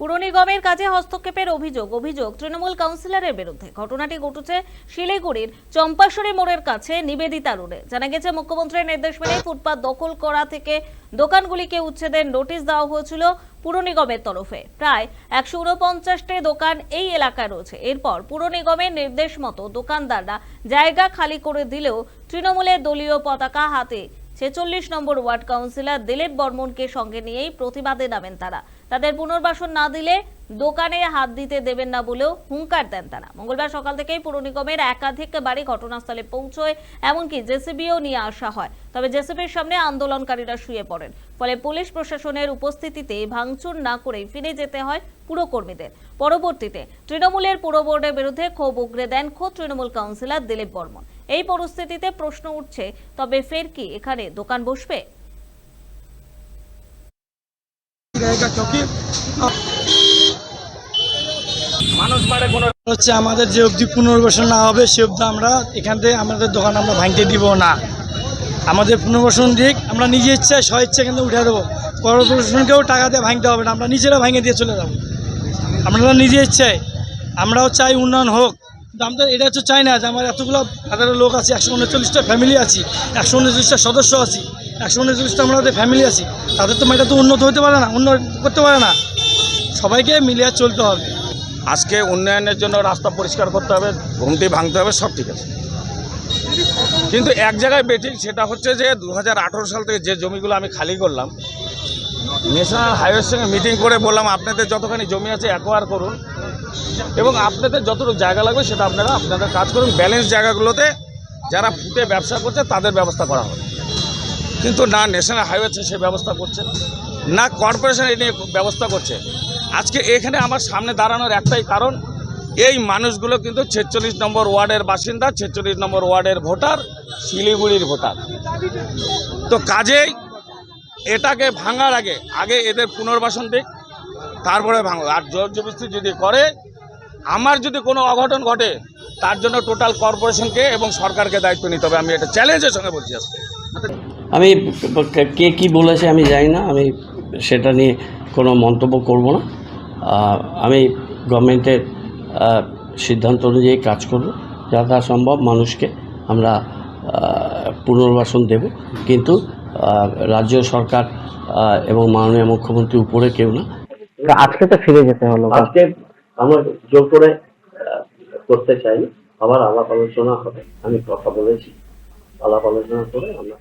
পুর নিগমের কাজে হস্তক্ষেপের অভিযোগ অভিযোগ তৃণমূল কাউন্সিলরের বিরুদ্ধে। ঘটনাটি ঘটেছে শিলিগুড়ির চম্পাশ্বরী মোড়ের কাছে নিবেদিতা রোডে। জানা গেছে, মুখ্যমন্ত্রীর নির্দেশ মেনে ফুটপাত দখল করা থেকে দোকানগুলিকে উচ্ছেদের নোটিশ দেওয়া হয়েছিল পুর নিগমের তরফে। প্রায় একশো উনপঞ্চাশটি দোকান এই এলাকায় রয়েছে। এরপর পুর নিগমের নির্দেশ মতো দোকানদাররা জায়গা খালি করে দিলেও তৃণমূলের দলীয় পতাকা হাতে ছেচল্লিশ নম্বর ওয়ার্ড কাউন্সিলর দিলীপ বর্মনকে সঙ্গে নিয়েই প্রতিবাদে নামেন তারা। তাদের পুনর্বাসন না দিলে দোকানে হাত দিতে দেবেন না বলেও হুঙ্কার দেন তারা। মঙ্গলবার সকাল থেকেই পুর নিগমের একাধিক বাড়ি ঘটনাস্থলে পৌঁছয়, এমনকি জেসিবিও নিয়ে আসা হয়। তবে জেসিবির সামনে আন্দোলনকারীরা শুয়ে পড়েন। ফলে পুলিশ প্রশাসনের উপস্থিতিতে ভাঙচুর না করে ফিরে যেতে হয় পুরকর্মীদের। পরবর্তীতে তৃণমূলের পুর বোর্ডের বিরুদ্ধে ক্ষোভ উগরে দেন খোদ তৃণমূল কাউন্সিলর দিলীপ বর্মন। এই পরিস্থিতিতে প্রশ্ন উঠছে তবে ফের কি এখানে দোকান বসবে? হচ্ছে আমাদের যে অবধি পুনর্বাসন না হবে সে অবধি আমরা এখান থেকে আমাদের দোকান আমরা ভাঙতে দিব না। আমাদের পুনর্বাসন দিক আমরা নিজে ইচ্ছায় স্বইচ্ছা কিন্তু উঠে দেবো। কর্পোরেশনকেও টাকা দিয়ে ভাঙতে হবে না আমরা নিজেরা ভাঙে দিয়ে চলে যাব। আমরা নিজে ইচ্ছায় আমরাও চাই উন্নয়ন হোক। কিন্তু আমরা এটা হচ্ছে চাই না যে আমার এতগুলো হাজারো লোক আছে, একশো উনচল্লিশটা ফ্যামিলি আছি, একশো উনচল্লিশটা সদস্য আছি, একশো উনচল্লিশটা আমাদের ফ্যামিলি আছি। তাদের তো মেয়েটা তো উন্নত হতে পারে না, উন্নত করতে পারে না। সবাইকে মিলিয়ে চলতে হবে। আজকে উন্নয়নের জন্য রাস্তা পরিষ্কার করতে হবে, ঘুমটি ভাঙতে হবে, সব ঠিক আছে। কিন্তু এক জায়গায় বেঠিক, সেটা হচ্ছে যে দু হাজার আঠেরো সাল থেকে যে জমিগুলো আমি খালি করলাম ন্যাশনাল হাইওয়ের সঙ্গে মিটিং করে বললাম, আপনাদের যতখানি জমি আছে অ্যাকোয়ার করুন। এবং আপনাদের যতটুকু জায়গা লাগবে সেটা আপনারা আপনাদের কাজ করুন। ব্যালেন্স জায়গাগুলোতে যারা ফুটে ব্যবসা করছে, তাদের ব্যবস্থা করা হবে। কিন্তু না ন্যাশনাল হাইওয়ে সে ব্যবস্থা করছে না কর্পোরেশন এ নিয়ে ব্যবস্থা করছে। আজকে এখানে আমার সামনে দাঁড়ানোর একটাই কারণ, এই মানুষগুলো কিন্তু ছেচল্লিশ নম্বর ওয়ার্ডের বাসিন্দা, ছেচল্লিশ নম্বর ওয়ার্ডের ভোটার, শিলিগুড়ির ভোটার। তো কাজেই এটাকে ভাঙার আগে আগে এদের পুনর্বাসন দিক তারপরে ভাঙো আর জোর জবরদস্তি যদি করে, আমার যদি কোনো অঘটন ঘটে, তার জন্য টোটাল কর্পোরেশনকে এবং সরকারকে দায়িত্ব নিতে হবে। আমি এটা চ্যালেঞ্জের সঙ্গে বলছি আজকে। আমি কে কি বলেছে আমি জানি না। আমি সেটা নিয়ে কোনো মন্তব্য করব না। আমি গভর্নমেন্টের সিদ্ধান্ত অনুযায়ী কাজ করব। যথা সম্ভব মানুষকে আমরা পুনর্বাসন দেব। কিন্তু রাজ্য সরকার এবং মাননীয় মুখ্যমন্ত্রী উপরে কেউ না। আজকে তো ফিরে যেতে হলো আজকে আমার জোর করে করতে চাই আবার আলাপ আলোচনা হবে। আমি কথা বলেছি। আলাপ আলোচনা করে আমরা